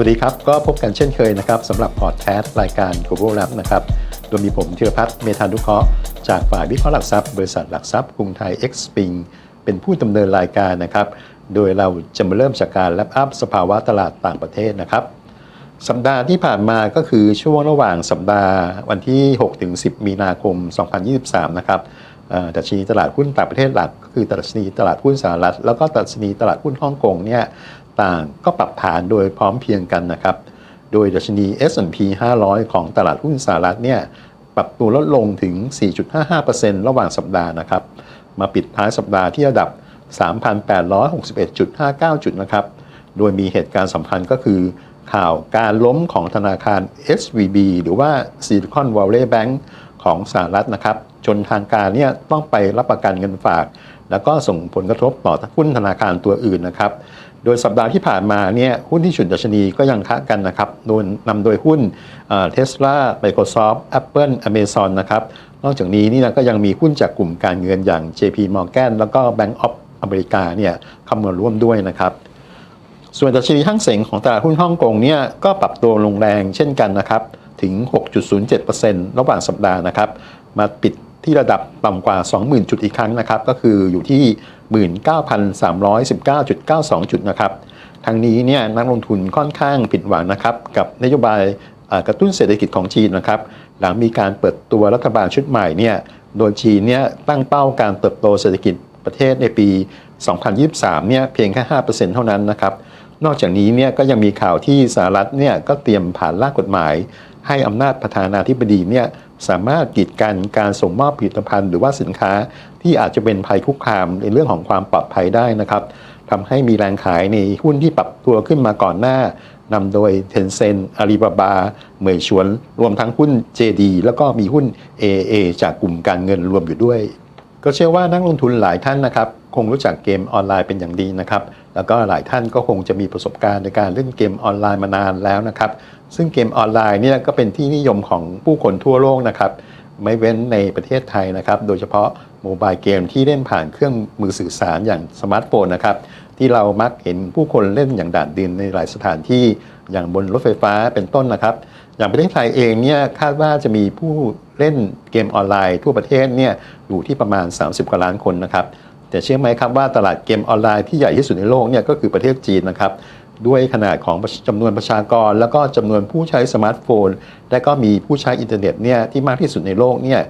วัสดีครับ ก็พบกันเช่นเคยนะครับสำหรับพอดแคสต์รายการ Global Lab นะครับ โดยมีผมธีรพัฒน์เมธานุเคราะห์จากฝ่ายวิเคราะห์หลักทรัพย์บริษัทหลักทรัพย์กรุงไทย X p i n g เป็นผู้ดำเนินรายการนะครับ โดยเราจะมาเริ่มจากการแลปอัพสภาวะตลาดต่างประเทศนะครับ สัปดาห์ที่ผ่านมาก็คือช่วงระหว่างสัปดาห์วันที่ 6-10 มีนาคม 2023 นะครับเอ่อดัชนีตลาดหุ้นต่างประเทศหลักก็คือดัชนีตลาดหุ้นสหรัฐ แล้วก็ดัชนีตลาดหุ้นฮ่องกงเนี่ย ต่างก็ปรับฐานโดยพร้อมเพียงกันนะครับ โดยดัชนี S&P 500 ของตลาดหุ้นสหรัฐเนี่ยปรับตัวลดลงถึง 4.55%ระหว่างสัปดาห์นะครับ มาปิดท้ายสัปดาห์ที่ระดับ 3,861.59 จุดนะครับ โดยมีเหตุการณ์สำคัญก็คือ ข่าวการล้มของธนาคาร SVB หรือว่า Silicon Valley Bank ของสหรัฐนะครับ จนทางการเนี่ยต้องไปรับประกันเงินฝาก แล้วก็ส่งผลกระทบต่อหุ้นธนาคารตัวอื่นนะครับ ดยสัปดาห์ที่ผ่านมาเนี่ยหุ้นที่ฉุดดัชนีก็ยังค้ากันนะครับโดยนำโดยหุ้นเทสลา Microsoft Apple Amazon นนะครับ นอกจากนี้นี่นะก็ยังมีหุ้นจากกลุ่มการเงินอย่าง JP Morgan แล้วก็ Bank of America เนี่ยเข้ามาร่วมด้วยนะครับ ส่วนดัชนีห้างเสงของตลาดหุ้นฮ่องกงเนี่ยก็ปรับตัวลงแรงเช่นกันนะครับ ถึง 6.07%ระหว่างสัปดาห์นะครับ มาปิด ที่ระดับต่ำกว่า 20,000 จุดอีกครั้งนะครับ ก็คืออยู่ที่ 19,319.92 จุดนะครับทั้งนี้เนี่ยนักลงทุนค่อนข้างผิดหวังนะครับกับนโยบายกระตุ้นเศรษฐกิจของจีนนะครับหลังมีการเปิดตัวรัฐบาลชุดใหม่เนี่ยโดยจีนเนี่ยตั้งเป้าการเติบโตเศรษฐกิจประเทศในปี 2023 เนี่ยเพียงแค่ 5%เท่านั้นนะครับ นอกจากนี้เนี่ยก็ยังมีข่าวที่สหรัฐเนี่ยก็เตรียมผ่านร่างกฎหมาย ให้อำนาจประธานาธิบดีเนี่ย สามารถกีดกันการส่งมอบผลิตภัณฑ์หรือว่าสินค้าที่อาจจะเป็นภัยคุกคามในเรื่องของความปลอดภัยได้นะครับทำให้มีแรงขายในหุ้นที่ปรับตัวขึ้นมาก่อนหน้านำโดย Tencent Alibaba เหมยชวน รวมทั้งหุ้น JD แล้วก็มีหุ้น AA จากกลุ่มการเงินรวมอยู่ด้วย ก็เชื่อว่านักลงทุนหลายท่านนะครับ คงรู้จักเกมออนไลน์เป็นอย่างดีนะครับ แล้วก็หลายท่านก็คงจะมีประสบการณ์ในการเล่นเกมออนไลน์มานานแล้วนะครับ ซึ่งเกมออนไลน์เนี่ยก็เป็นที่นิยมของผู้คนทั่วโลกนะครับ ไม่เว้นในประเทศไทยนะครับ โดยเฉพาะโมบายเกมที่เล่นผ่านเครื่องมือสื่อสารอย่างสมาร์ทโฟนนะครับ ที่เรามักเห็นผู้คนเล่นอย่างด่านดินในหลายสถานที่อย่างบนรถไฟฟ้าเป็นต้นนะครับ อย่างประเทศไทยเองเนี่ยคาดว่าจะมีผู้เล่นเกมออนไลน์ทั่วประเทศเนี่ยอยู่ที่ประมาณ 30 กว่าล้านคนนะครับแต่เชื่อไหมครับว่าตลาดเกมออนไลน์ที่ใหญ่ที่สุดในโลกเนี่ยก็คือประเทศจีนนะครับ ด้วยขนาดของจำนวนประชากร แล้วก็จำนวนผู้ใช้สมาร์ทโฟน และก็มีผู้ใช้อินเทอร์เน็ตเนี่ยที่มากที่สุดในโลกเนี่ย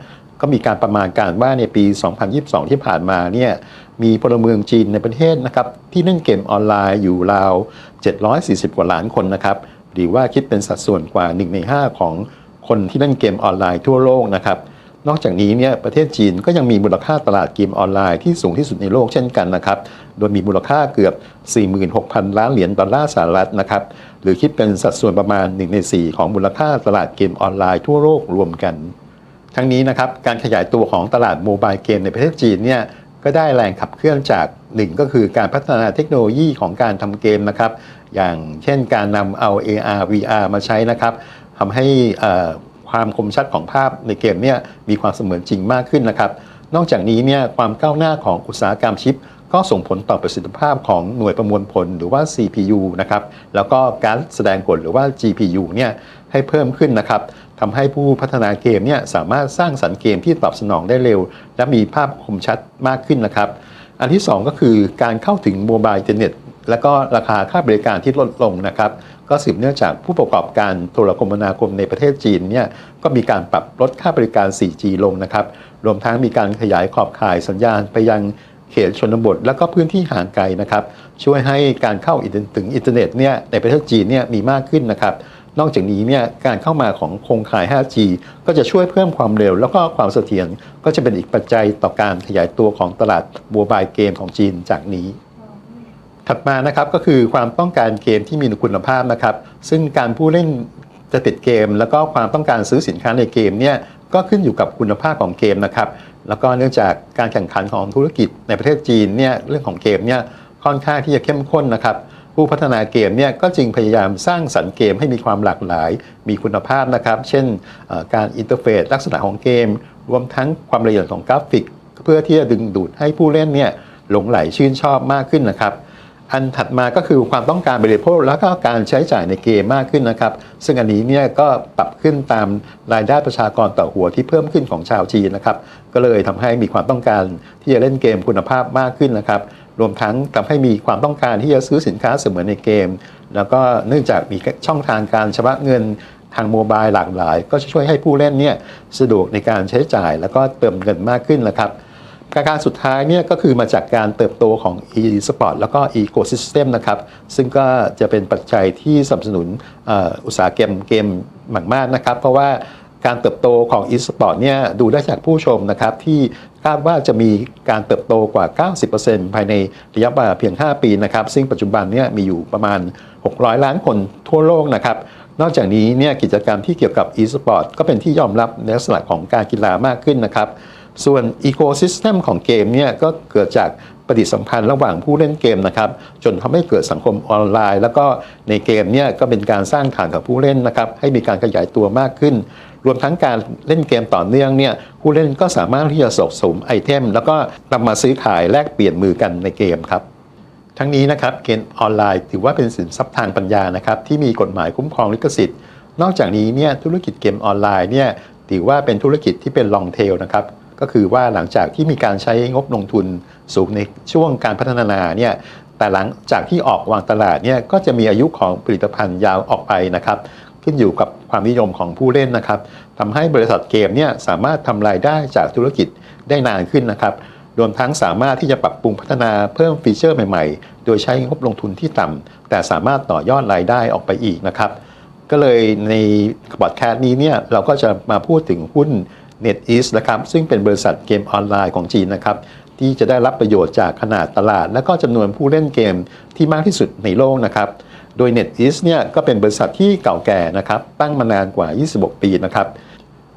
ก็มีการประมาณการว่าในปี 2022 ที่ผ่านมาเนี่ยมีพลเมืองจีนในประเทศนะครับที่เล่นเกมออนไลน์อยู่ราว 740 กว่าล้านคนนะครับหรือว่าคิดเป็นสัดส่วนกว่า 1 ใน 5 ของคนที่เล่นเกมออนไลน์ทั่วโลกนะครับ นอกจากนี้เนี่ยประเทศจีนก็ยังมีมูลค่าตลาดเกมออนไลน์ที่สูงที่สุดในโลกเช่นกันนะครับโดยมีมูลค่าเกือบ 46,000 ล้านเหรียญดอลลาร์สหรัฐนะครับหรือคิดเป็นสัดส่วนประมาณ 1 ใน 4 ของมูลค่าตลาดเกมออนไลน์ทั่วโลกรวมกัน ทั้งนี้นะครับการขยายตัวของตลาดโมบายเกมในประเทศจีนเนี่ยก็ได้แรงขับเคลื่อนจากหนึ่งก็คือการพัฒนาเทคโนโลยีของการทำเกมนะครับอย่างเช่นการนำเอา AR VR มาใช้นะครับทำให้อ่อ ความคมชัดของภาพในเกมเนี่ยมีความเสมือนจริงมากขึ้นนะครับ นอกจากนี้เนี่ยความก้าวหน้าของอุตสาหกรรมชิป ก็ส่งผลต่อประสิทธิภาพของหน่วยประมวลผลหรือว่า CPU นะครับแล้วก็การแสดงผลหรือว่า GPU เนี่ยให้เพิ่มขึ้นนะครับทำให้ผู้พัฒนาเกมเนี่ยสามารถสร้างสรรค์เกมที่ตอบสนองได้เร็ว และมีภาพคมชัดมากขึ้นนะครับ อันที่ 2 ก็คือการเข้าถึงโมบายอินเทอร์เน็ตและก็ราคาค่าบริการที่ลดลงนะครับ ก็สืบเนื่องจากผู้ประกอบการโทรคมนาคมในประเทศจีนเนี่ยก็มีการปรับลดค่าบริการ 4G ลงนะครับ รวมทั้งมีการขยายขอบข่ายสัญญาณไปยังเขตชนบท และก็พื้นที่ห่างไกลนะครับ ช่วยให้การเข้าถึงอินเทอร์เน็ตเนี่ยในประเทศจีนเนี่ยมีมากขึ้นนะครับนอกจากนี้เนี่ยการเข้ามาของโครงข่าย 5G ก็จะช่วยเพิ่มความเร็ว แล้วก็ความเสถียรก็จะเป็นอีกปัจจัยต่อการขยายตัวของตลาดโมบายเกมของจีนจากนี้ ถัดมานะครับก็คือความต้องการเกมที่มีคุณภาพนะครับ ซึ่งการผู้เล่นจะติดเกม แล้วก็ความต้องการซื้อสินค้าในเกมเนี่ยก็ขึ้นอยู่กับคุณภาพของเกมนะครับ แล้วก็เนื่องจากการแข่งขันของธุรกิจในประเทศจีนเนี่ยเรื่องของเกมเนี่ยค่อนข้างที่จะเข้มข้นนะครับ ผู้พัฒนาเกมเนี่ยก็จึงพยายามสร้างสรรค์เกมให้มีความหลากหลาย มีคุณภาพนะครับ เช่นการอินเทอร์เฟซลักษณะของเกม รวมทั้งความละเอียดของกราฟิก เพื่อที่จะดึงดูดให้ผู้เล่นเนี่ยหลงไหลชื่นชอบมากขึ้นนะครับ อันถัดมาก็คือความต้องการบริโภคแล้วก็การใช้จ่ายในเกมมากขึ้นนะครับ ซึ่งอันนี้เนี่ยก็ปรับขึ้นตามรายได้ประชากรต่อหัวที่เพิ่มขึ้นของชาวจีนนะครับ ก็เลยทำให้มีความต้องการที่จะเล่นเกมคุณภาพมากขึ้นนะครับ รวมทั้งทำให้มีความต้องการที่จะซื้อสินค้าเสมือนในเกม แล้วก็เนื่องจากมีช่องทางการชำระเงินทางโมบายหลากหลาย ก็จะช่วยให้ผู้เล่นเนี่ยสะดวกในการใช้จ่าย แล้วก็เติมเงินมากขึ้นนะครับ การสุดท้ายเนี่ยก็คือมาจากการเติบโตของ e-sport แล้วก็ ecosystem นะครับ ซึ่งก็จะเป็นปัจจัยที่สนับสนุนอุตสาหกรรมเกมมากๆนะครับ เพราะว่าการเติบโตของ e-sport เนี่ยดูได้จากผู้ชมนะครับ ที่คาดว่าจะมีการเติบโตกว่า 90%ภายในระยะเวลาเพียง 5 ปีนะครับ ซึ่งปัจจุบันเนี่ยมีอยู่ประมาณ 600 ล้านคนทั่วโลกนะครับนอกจากนี้เนี่ยกิจกรรมที่เกี่ยวกับ e-sport ก็เป็นที่ยอมรับในลักษณะของการกีฬามากขึ้นนะครับ ส่วน Ecosystem ของเกมเนี่ยก็เกิดจากปฏิสัมพันธ์ระหว่างผู้เล่นเกมนะครับ จนทำให้เกิดสังคมออนไลน์ แล้วก็ในเกมเนี่ยก็เป็นการสร้างฐานกับผู้เล่นนะครับ ให้มีการขยายตัวมากขึ้น รวมทั้งการเล่นเกมต่อเนื่องเนี่ยผู้เล่นก็สามารถที่จะสะสมไอเทม แล้วก็นำมาซื้อขายแลกเปลี่ยนมือกันในเกมครับทั้งนี้นะครับเกมออนไลน์ถือว่าเป็นสินทรัพย์ทางปัญญานะครับที่มีกฎหมายคุ้มครองลิขสิทธิ์ นอกจากนี้เนี่ยธุรกิจเกมออนไลน์เนี่ยถือว่าเป็นธุรกิจที่เป็นลองเทลนะครับ ก็คือว่าหลังจากที่มีการใช้งบลงทุนสูงในช่วงการพัฒนาเนี่ยแต่หลังจากที่ออกวางตลาดเนี่ยก็จะมีอายุของผลิตภัณฑ์ยาวออกไปนะครับขึ้นอยู่กับความนิยมของผู้เล่นนะครับทำให้บริษัทเกมเนี่ยสามารถทำรายได้จากธุรกิจได้นานขึ้นนะครับรวมทั้งสามารถที่จะปรับปรุงพัฒนาเพิ่มฟีเจอร์ใหม่ๆ โดยใช้งบลงทุนที่ต่ำแต่สามารถต่อยอดรายได้ออกไปอีกนะครับ ก็เลยในบอดแคสต์นี้เนี่ยเราก็จะมาพูดถึงหุ้น NetEase นะครับซึ่งเป็นบริษัทเกมออนไลน์ของจีนนะครับที่จะได้รับประโยชน์จากขนาดตลาด และก็จำนวนผู้เล่นเกมที่มากที่สุดในโลกนะครับโดย NetEase เนี่ยก็เป็นบริษัทที่เก่าแก่นะครับตั้งมานานกว่า 26 ปีนะครับ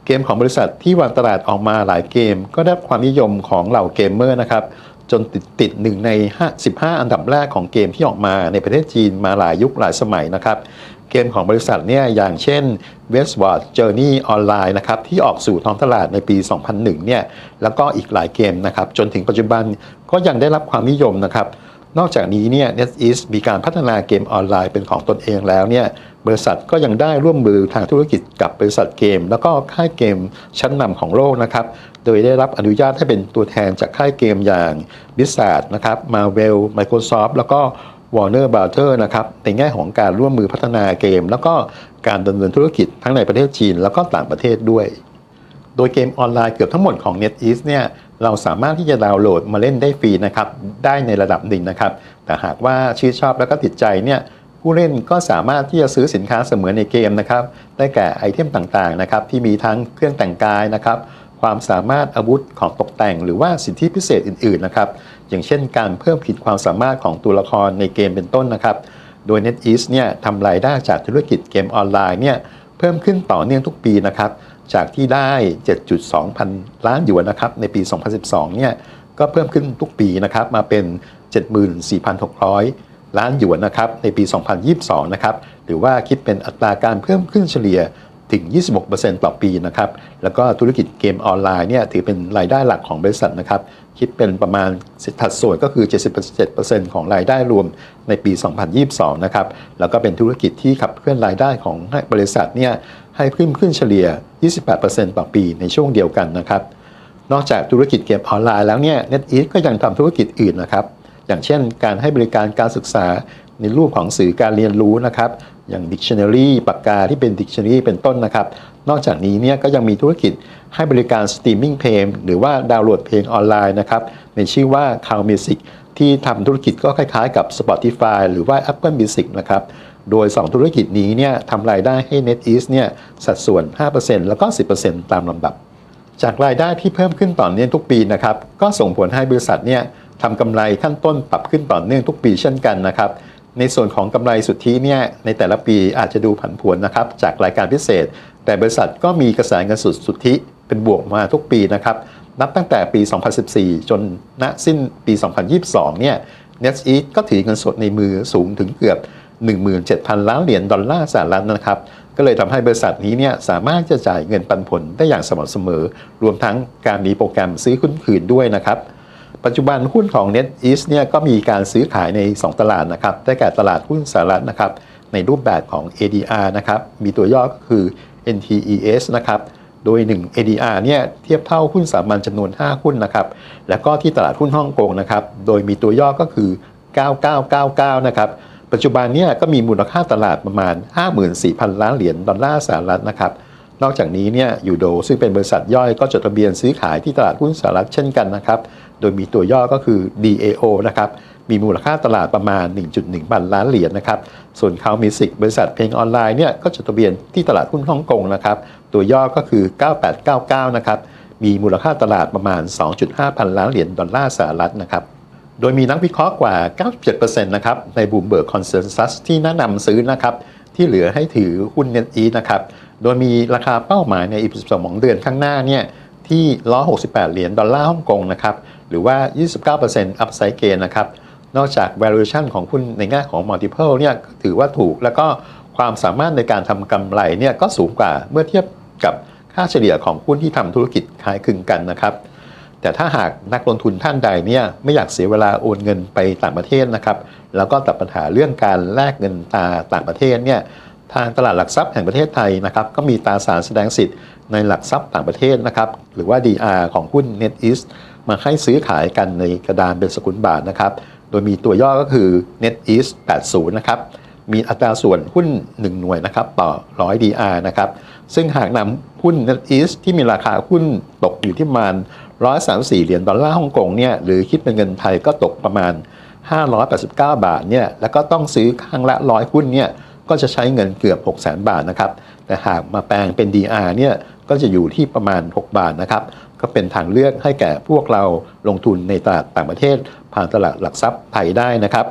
เกมของบริษัทที่วางตลาดออกมาหลายเกม ก็ได้ความนิยมของเหล่าเกมเมอร์นะครับ จนติดติดหนึ่งใน 15 อันดับแรกของเกมที่ออกมาในประเทศจีนมาหลายยุคหลายสมัยนะครับ เกมของบริษัทเนี่ยอย่างเช่น Westward Journey Online นะครับที่ออกสู่ท้องตลาดในปี 2001 เนี่ยแล้วก็อีกหลายเกมนะครับ จนถึงปัจจุบันก็ยังได้รับความนิยมนะครับ นอกจากนี้เนี่ย NetEase มีการพัฒนาเกมออนไลน์เป็นของตนเองแล้วเนี่ยบริษัทก็ยังได้ร่วมมือทางธุรกิจกับบริษัทเกม แล้วก็ค่ายเกมชั้นนำของโลกนะครับ โดยได้รับอนุญาตให้เป็นตัวแทนจากค่ายเกมอย่าง Blizzard นะครับ Marvel Microsoft แล้วก็ Warner Brother นะครับ ในแง่ของการร่วมมือพัฒนาเกม แล้วก็การดำเนินธุรกิจทั้งในประเทศจีน แล้วก็ต่างประเทศด้วย โดยเกมออนไลน์เกือบทั้งหมดของ NetEase เนี่ย เราสามารถที่จะดาวน์โหลดมาเล่นได้ฟรีนะครับ ได้ในระดับหนึ่งนะครับ แต่หากว่าชื่นชอบแล้วก็ติดใจเนี่ยผู้เล่นก็สามารถที่จะซื้อสินค้าเสมือนในเกมนะครับ ได้แก่ไอเทมต่างๆนะครับที่มีทั้งเครื่องแต่งกายนะครับ ความสามารถอาวุธของตกแต่ง หรือว่าสิทธิพิเศษอื่นๆนะครับ อย่างเช่นการเพิ่มขีดความสามารถของตัวละครในเกมเป็นต้นนะครับ โดย NetEase เนี่ยทำรายได้จากธุรกิจเกมออนไลน์เนี่ยเพิ่มขึ้นต่อเนื่องทุกปีนะครับ จากที่ได้ 7.2 พันล้านหยวนนะครับในปี 2012 เนี่ยก็เพิ่มขึ้นทุกปีนะครับมาเป็น 74,600 ล้านหยวนนะครับในปี 2022 นะครับหรือว่าคิดเป็นอัตราการเพิ่มขึ้นเฉลี่ยถึง 26%ต่อปีนะครับแล้วก็ธุรกิจเกมออนไลน์เนี่ยถือเป็นรายได้หลักของบริษัทนะครับ คิดเป็นประมาณสัดส่วนก็คือ 77%ของรายได้รวมในปี 2022 นะครับ แล้วก็เป็นธุรกิจที่ขับเคลื่อนรายได้ของบริษัทเนี่ยให้เพิ่มขึ้นเฉลี่ย 28%ต่อปีในช่วงเดียวกันนะครับ นอกจากธุรกิจเกมออนไลน์แล้วเนี่ย NetEase ก็ยังทำธุรกิจอื่นนะครับ อย่างเช่น การให้บริการการศึกษาในรูปของสื่อการเรียนรู้นะครับ อย่าง Dictionary ปากกาที่เป็น Dictionary เป็นต้นนะครับ นอกจากนี้เนี่ยก็ยังมีธุรกิจให้บริการสตรีมมิ่งเพลงหรือว่าดาวน์โหลดเพลงออนไลน์นะครับ ในชื่อว่า Cloud Music ที่ทำธุรกิจก็คล้ายๆกับ Spotify หรือว่า Apple Music นะครับโดย 2 ธุรกิจนี้เนี่ยทำรายได้ให้ NetEase เนี่ยสัดส่วน 5%แล้วก็ 10%ตามลำดับ จากรายได้ที่เพิ่มขึ้นต่อเนื่องทุกปีนะครับ ก็ส่งผลให้บริษัทเนี่ยทำกำไรขั้นต้นปรับขึ้นต่อเนื่องทุกปีเช่นกันนะครับ ในส่วนของกำไรสุทธิเนี่ยในแต่ละปีอาจจะดูผันผวนนะครับจากรายการพิเศษ แต่บริษัทก็มีกระแสเงินสดสุทธิเป็นบวกมาทุกปีนะครับนับตั้งแต่ปี 2014 จนณสิ้นปี 2022 เนี่ย NetEase ก็ถือเงินสดในมือสูงถึงเกือบ 17,000 ล้านเหรียญดอลลาร์สหรัฐนะครับ ก็เลยทำให้บริษัทนี้เนี่ยสามารถจะจ่ายเงินปันผลได้อย่างสม่ำเสมอ รวมทั้งการมีโปรแกรมซื้อคุ้นคืนด้วยนะครับ ปัจจุบันหุ้นของ NetEase เนี่ยก็มีการซื้อขายใน 2 ตลาดนะครับ ได้แก่ตลาดหุ้นสหรัฐนะครับ ในรูปแบบของ ADR นะครับ มีตัวย่อก็คือ NTES นะครับ โดย 1 ADR เนี่ยเทียบเท่าหุ้นสามัญจำนวน 5 หุ้นนะครับ แล้วก็ที่ตลาดหุ้นฮ่องกงนะครับ โดยมีตัวย่อก็คือ 9999 นะครับ ปัจจุบันเนี่ยก็มีมูลค่าตลาดประมาณ 54,000 ล้านเหรียญดอลลาร์สหรัฐนะครับ นอกจากนี้เนี่ยยูโดซึ่งเป็นบริษัทย่อยก็จดทะเบียนซื้อขายที่ตลาดหุ้นสหรัฐเช่นกันนะครับ โดยมีตัวย่อก็คือ DAO นะครับ มีมูลค่าตลาดประมาณ 1.1 พันล้านเหรียญนะครับ ส่วนเขามีสิกบริษัทเพลงออนไลน์เนี่ยก็จดทะเบียนที่ตลาดหุ้นฮ่องกงนะครับ ตัวย่อก็คือ 9899 นะครับ มีมูลค่าตลาดประมาณ 2.5 พันล้านเหรียญดอลลาร์สหรัฐนะครับโดยมีนักวิเคราะห์กว่า 97%นะครับ ในบูมเบิร์กคอนเซนแซสที่แนะนำซื้อนะครับ ที่เหลือให้ถือหุ้นเน็ตอีนะครับ โดยมีราคาเป้าหมายในอีก12เดือนข้างหน้าเนี่ยที่ 168 เหรียญดอลลาร์ฮ่องกงนะครับ หรือว่า 29% upside gain นะครับ นอกจาก valuation ของหุ้นในแง่ของ multiple เนี่ยถือว่าถูก แล้วก็ความสามารถในการทำกำไรเนี่ยก็สูงกว่าเมื่อเทียบกับค่าเฉลี่ยของหุ้นที่ทำธุรกิจคล้ายคลึงกันนะครับ แต่ถ้าหากนักลงทุนท่านใดเนี่ยไม่อยากเสียเวลาโอนเงินไปต่างประเทศนะครับ แล้วก็ตัดปัญหาเรื่องการแลกเงินตาต่างประเทศเนี่ย ทางตลาดหลักทรัพย์แห่งประเทศไทยนะครับก็มีตราสารแสดงสิทธิ์ในหลักทรัพย์ต่างประเทศนะครับหรือว่า DR ของหุ้น NetEase มาให้ซื้อขายกันในกระดานเป็นสกุลบาทนะครับโดยมีตัวย่อก็คือ NetEase 80 นะครับมีอัตราส่วนหุ้น 1 หน่วยนะครับต่อ 100 DR นะครับซึ่งหากนำหุ้น NetEase ที่มีราคาหุ้นตกอยู่ที่ประมาณ 134 เหรียญดอลลาร์ฮ่องกงเนี่ยหรือคิดเป็นเงินไทยก็ตกประมาณ 589 บาทเนี่ยแล้วก็ต้องซื้อข้างละ 100 หุ้นเนี่ย ก็จะใช้เงินเกือบ600,000 บาทนะครับ แต่หากมาแปลงเป็น DR เนี่ยก็จะอยู่ที่ประมาณ 6 บาทนะครับ ก็เป็นทางเลือกให้แก่พวกเราลงทุนในตลาดต่างประเทศ ผ่านตลาดหลักทรัพย์ไทยได้นะครับ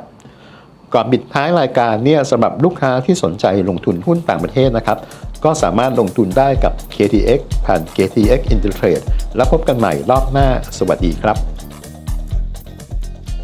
ก่อนปิดท้ายรายการเนี่ยสำหรับลูกค้าที่สนใจลงทุนหุ้นต่างประเทศนะครับ ก็สามารถลงทุนได้กับ KTX ผ่าน KTX Intertrade แล้วพบกันใหม่รอบหน้า สวัสดีครับ